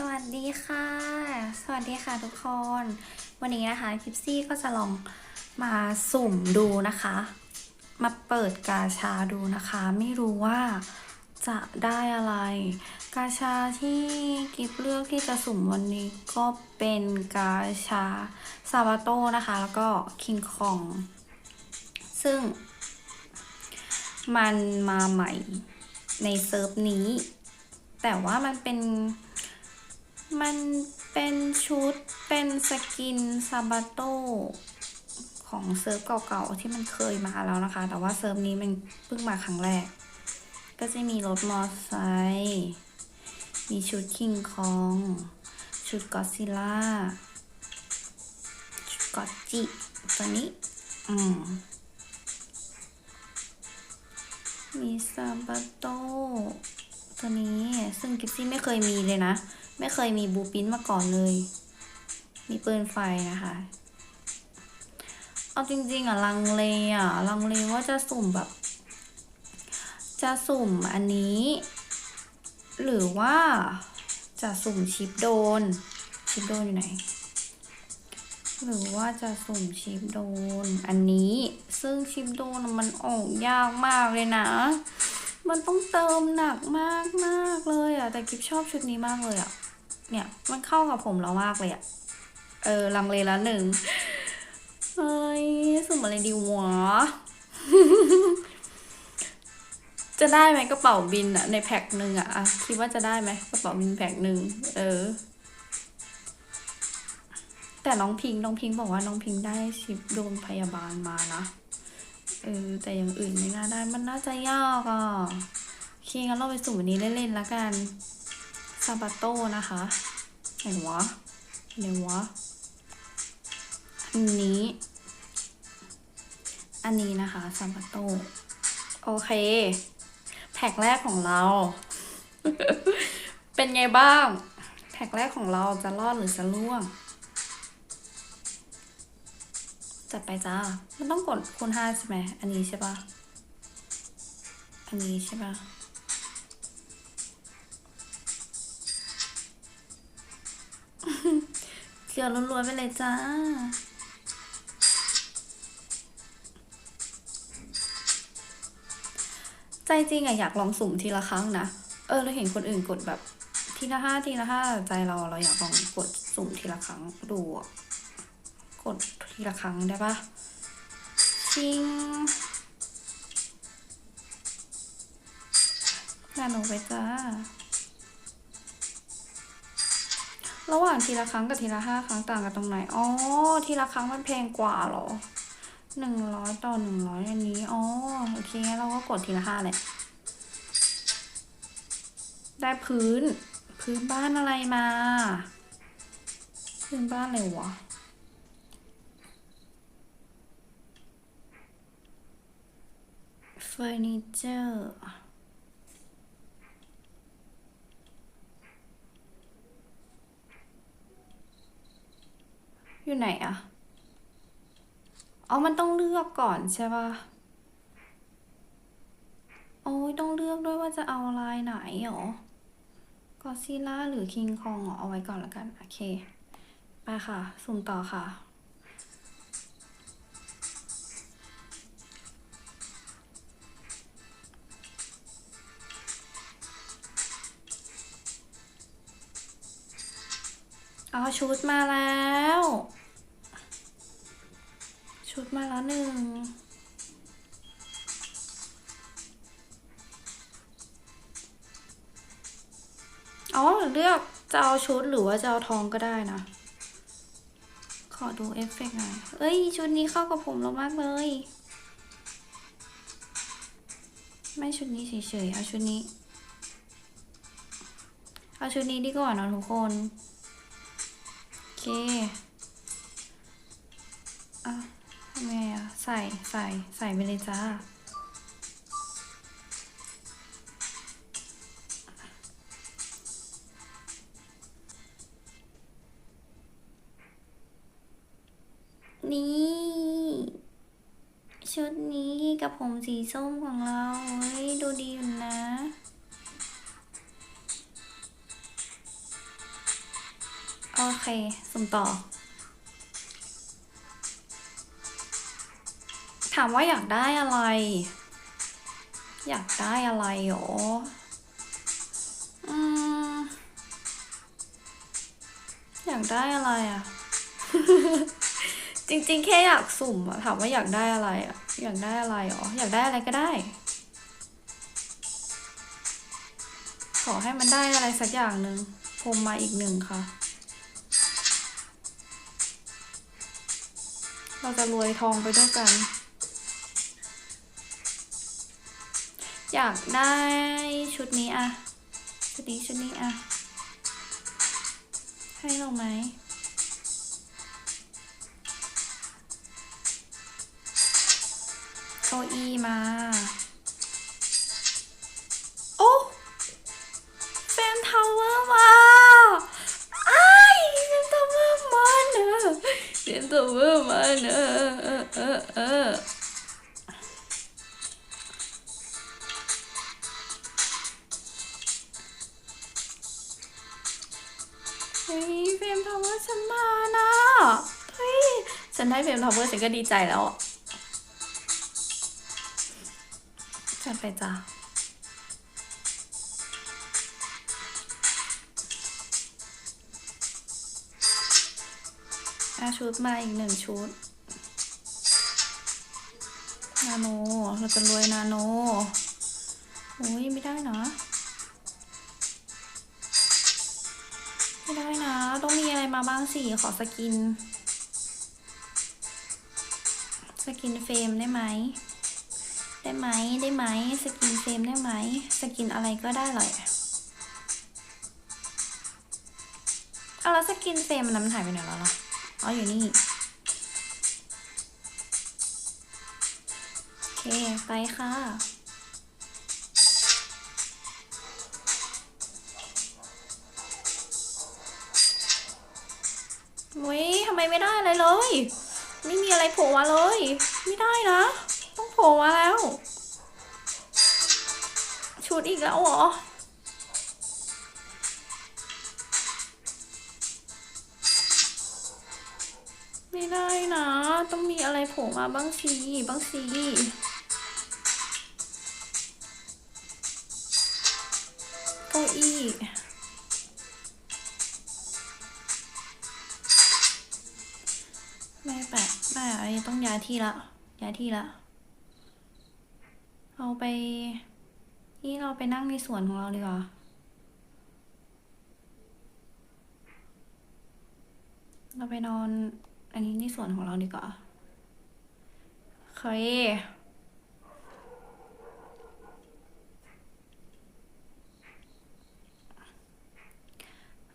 สวัสดีค่ะ สวัสดีค่ะทุกคน วันนี้นะคะคิปซี่ก็จะลองมาสุ่มดูนะคะ มาเปิดกาชาดูนะคะ ไม่รู้ว่าจะได้อะไร กาชาที่กิฟเลือกที่จะสุ่มวันนี้ก็เป็นกาชาซาบาโตนะคะ แล้วก็คิงคอง ซึ่ง มันมาใหม่ในเซิร์ฟนี้ แต่ว่ามันเป็น มันเป็นชุดเป็นสกินซาบาโตของเซิร์ฟเก่าๆที่มันเคยมาแล้วนะคะ แต่ว่าเซิร์ฟนี้มันเพิ่งมาครั้งแรก ก็จะมีรถมอไซค์มีชุดคิงคอง ชุดกอซิล่า ชุดกอจิตัวนี้ อืม มีซาบาโตตัวนี้ ซึ่งกิฟซี่ไม่เคยมีเลยนะ ไม่เคยมีบูปินมาก่อนเลย มีปืนไฟนะคะ เอาจริงๆอะลังเลอะลังเลว่าจะสุ่มแบบ จะสุ่มอันนี้ หรือว่าจะสุ่มชิปโดน ชิปโดนอยู่ไหน หรือว่าจะสุ่มชิปโดน อันนี้ซึ่งชิปโดนมันออกยากมากเลยนะมันต้องเติมหนักมากมากเลยอะแต่กิฟชอบชุดนี้มากเลยอะ เนี่ย มันเข้ากับผมเรามากเลยอะเออลังเลละหนึ่งเฮ้ยสุ่มอะไรดีวะจะได้ไหมกระเป๋าบินอะในแพ็คหนึ่งอะอะคิดว่าจะได้ไหมกระเป๋าบินแพ็คหนึ่งเออ แต่น้องพิงค์น้องพิงค์บอกว่าน้องพิงค์ได้ชิปโดนพยาบาลมานะเออแต่อย่างอื่นไม่น่าได้มันน่าจะยากอะโอเคงั้นเราไปสุ่มอันนี้เล่นๆแล้วกัน ซาบาโต้นะคะไหนวะไหนวะอันนี้ อันนี้นะคะซาบาโต้โอเค แพ็คแรกของเรา เป็นไงบ้าง แพ็คแรกของเราจะรอดหรือจะล่วง จัดไปจ้า มันต้องกดคูณห้าใช่ไหม อันนี้ใช่ปะอันนี้ใช่ปะ เกลือล้วนๆไปเลยจ้า ใจจริงอะอยากลองสุ่มทีละครั้งนะ เออเราเห็นคนอื่นกดแบบทีละห้าทีละห้าใจเราเราอยากลองกดสุ่มทีละครั้งดูกดทีละครั้งได้ปะชิงนาโนไปจ้า ระหว่างทีละครั้งกับทีละห้าครั้งต่างกันตรงไหน อ๋อ ทีละครั้งมันแพงกว่าเหรอหนึ่งร้อยต่อหนึ่งร้อยอันนี้ อ๋อ โอเคงั้นเราก็กดทีละห้าแหละได้พื้น พื้นบ้านอะไรมา พื้นบ้านอะไรวะเฟอร์นิเจอร์ อยู่ไหนอะอ๋อ มันต้องเลือกก่อนใช่ป่ะโอ้ยต้องเลือกด้วยว่าจะเอาลายไหนหรอกอซิล่าหรือคิงคองเอาไว้ก่อนละกัน โอเค ไปค่ะ สุ่มต่อค่ะ เอาชุดมาแล้ว ชุดมาแล้วหนึ่งอ๋อเลือกจะเอาชุดหรือว่าจะเอาทองก็ได้นะ ขอดูเอฟเฟกต์หน่อย เอ้ย ชุดนี้เข้ากับผมเรามากเลย ไม่ชุดนี้เฉยๆ เอาชุดนี้ เอาชุดนี้ดีกว่าเนะทุกคน โอเค อะำไงอะใส่ใส่ใส่ไปเลยจ้า นี่ ชุดนี้กับผมสีส้มของเราเฮ้ยดูดีอยู่นะโอเคสุ่มต่อามว่าอยากได้อะไร อยากได้อะไรหรออืมอยากได้อะไรอะ จริงๆ แค่อยากสุ่มอะถามว่าอยากได้อะไรอะอยากได้อะไรหรออยากได้อะไรก็ได้ ขอให้มันได้อะไรสักอย่างหนึ่งพรมมาอีกหนึ่งค่ะ เราจะรวยทองไปด้วยกัน อยากได้ชุดนี้อะชุดนี้ชุดนี้อะให้ลงไหมเก้าอี้มา เฮ้ยเฟรมทาวเวอร์ฉันมานะเฮ้ยฉันได้เฟรมทาวเวอร์ฉันก็ดีใจแล้วอะจัดไปจ้ะอาชุดมาอีกหนึ่งชุด นาโน เราจะรวยนาโน โอ้ยไม่ได้เนาะ ไม่ได้นะ ต้องมีอะไรมาบ้างสิ ขอสกิน สกินเฟรมได้ไหม ได้ไหม ได้ไหม สกินเฟรมได้ไหม สกินอะไรก็ได้เลยเอาแล้วสกินเฟรมมันนำหายไปไหนแล้วล่ะ อ๋ออยู่นี่ โอเค ไปค่ะ เว้ยทำไมไม่ได้อะไรเลย ไม่มีอะไรโผล่มาเลย ไม่ได้นะ ต้องโผล่มาแล้ว ชุดอีกแล้วเหรอไม่ได้นะ ต้องมีอะไรโผล่มาบ้างสิบ้างสิเก้าอี้ ไม่แปะไม่อะอันนี้ต้องย้ายที่ละย้ายที่ละเราไป นี่เราไปนั่งในสวนของเราดีกว่าเราไปนอน อันนี้ในสวนของเราดีกว่าเคย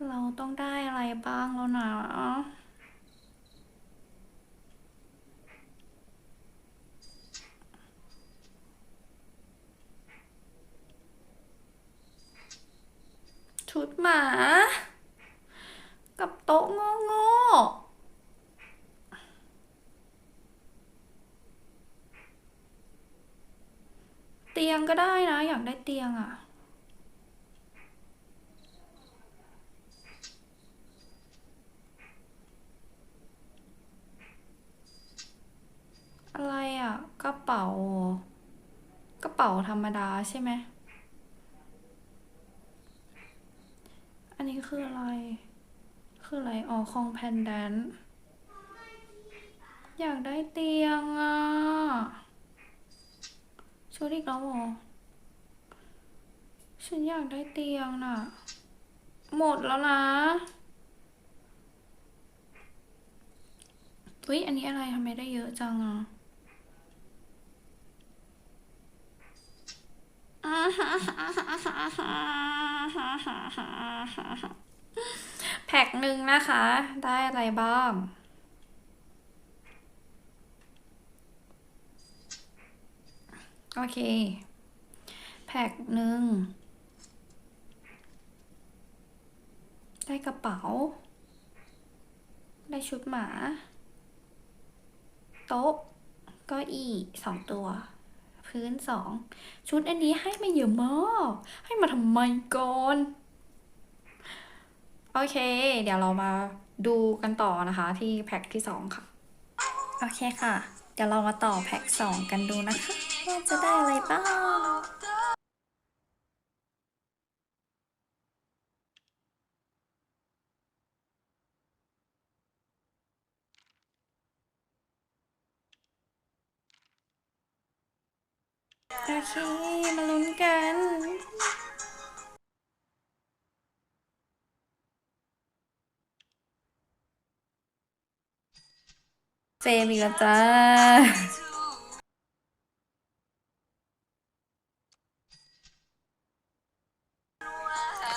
เราต้องได้อะไรบ้างแล้วนะ ชุด หมา กับโต๊ะโง่ๆเตียงก็ได้นะ อยากได้เตียงอะอะไรอะกระเป๋า กระเป๋าธรรมดาใช่ไหม อันนี้ คืออะไร คืออะไร อ๋อคองแพนแดนต์อยากได้เตียงอะ ชุดอีกแล้วหรอ ฉันอยากได้เตียงน่ะ หมดแล้วนะอุ้ยอันนี้อะไรทำไมได้เยอะจังอะแพ็คหนึ่งนะคะ ได้อะไรบ้างโอเค แพ็คหนึ่ง ได้กระเป๋า ได้ชุดหมา โต๊ะเก็อีสองตัว พื้นสอง ชุดอันนี้ให้มาเยอะมาก ให้มาทำไมก่อน โอเค เดี๋ยวเรามาดูกันต่อนะคะที่แพ็คที่สองค่ะ โอเคค่ะ เดี๋ยวเรามาต่อแพ็คสองกันดูนะคะ ว่าจะได้อะไรบ้างโอเค มาลุ้นกัน เฟมอีกแล้วจ้า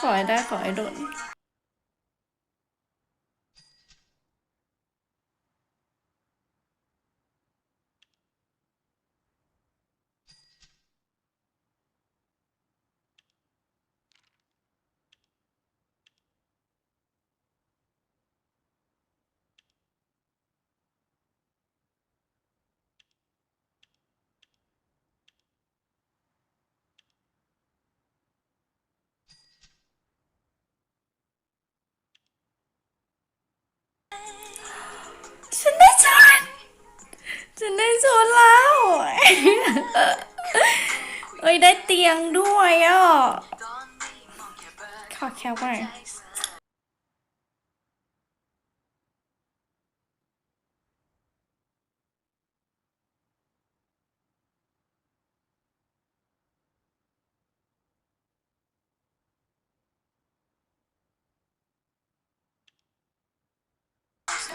ขอให้ได้ขอให้โดน ฉันได้ชนฉันได้ชนแล้วเอ้ยได้เตียงด้วยอะขอแคปไว้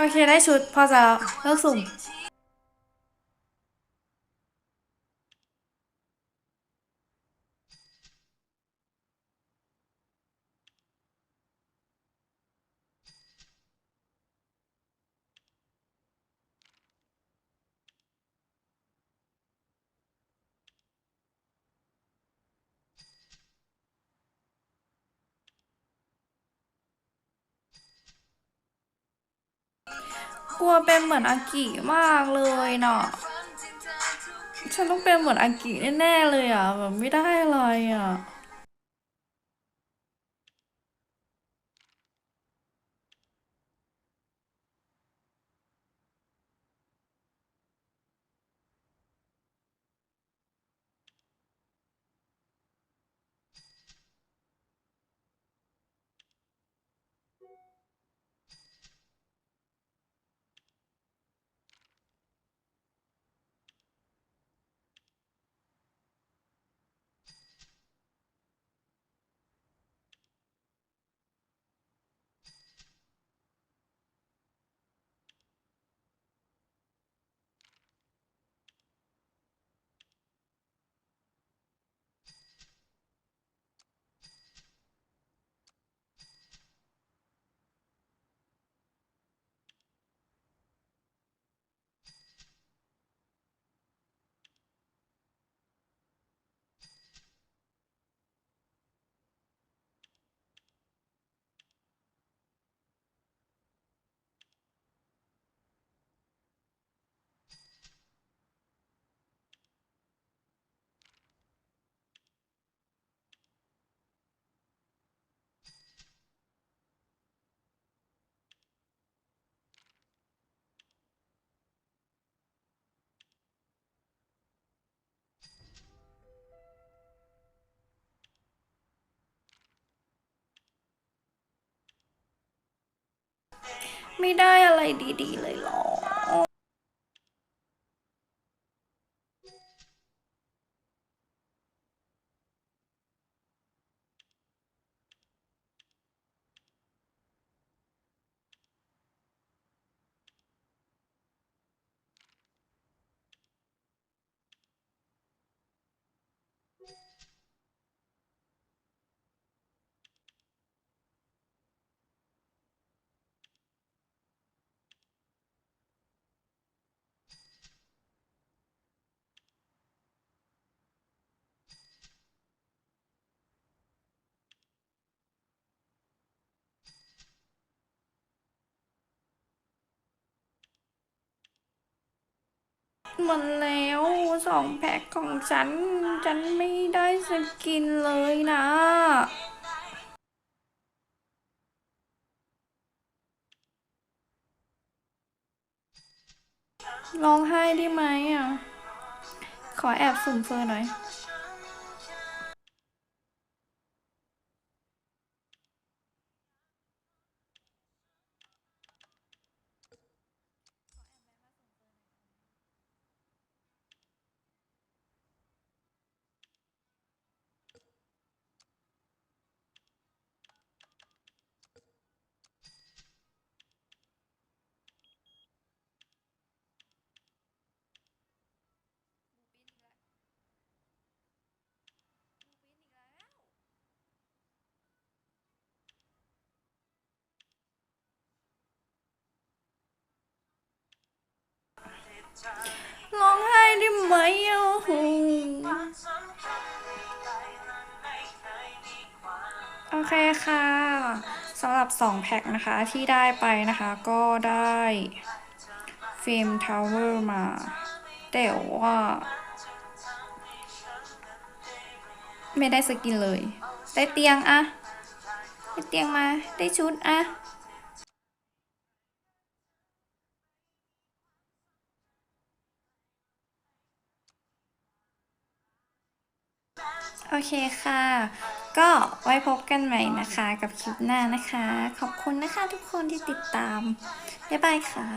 โอเคได้ชุดพอจะเลิกสุ่ม กลัวเป็นเหมือนอากิมากเลยเนาะฉันต้องเป็นเหมือนอากิแน่ๆเลยอะแบบไม่ได้อะไรอะ ไม่ได้อะไรดี ๆ เลยหรอ หมดแล้วสองแพ็คของฉัน ฉันไม่ได้สกินเลยนะร้องไห้ได้ไหมอะ ขอแอบสุ่มเฟอร์หน่อย ร้องไห้ได้ไหมอะโอ้โหโอเคค่ะสำหรับ 2 แพ็คนะคะที่ได้ไปนะคะก็ได้เฟรมทาวเวอร์มา แต่ว่า ไม่ได้สกินเลย ได้เตียงอะได้เตียงมา ได้ชุดอะ โอเคค่ะ ก็ไว้พบกันใหม่นะคะกับคลิปหน้านะคะ ขอบคุณนะคะทุกคนที่ติดตาม บ๊ายบายค่ะ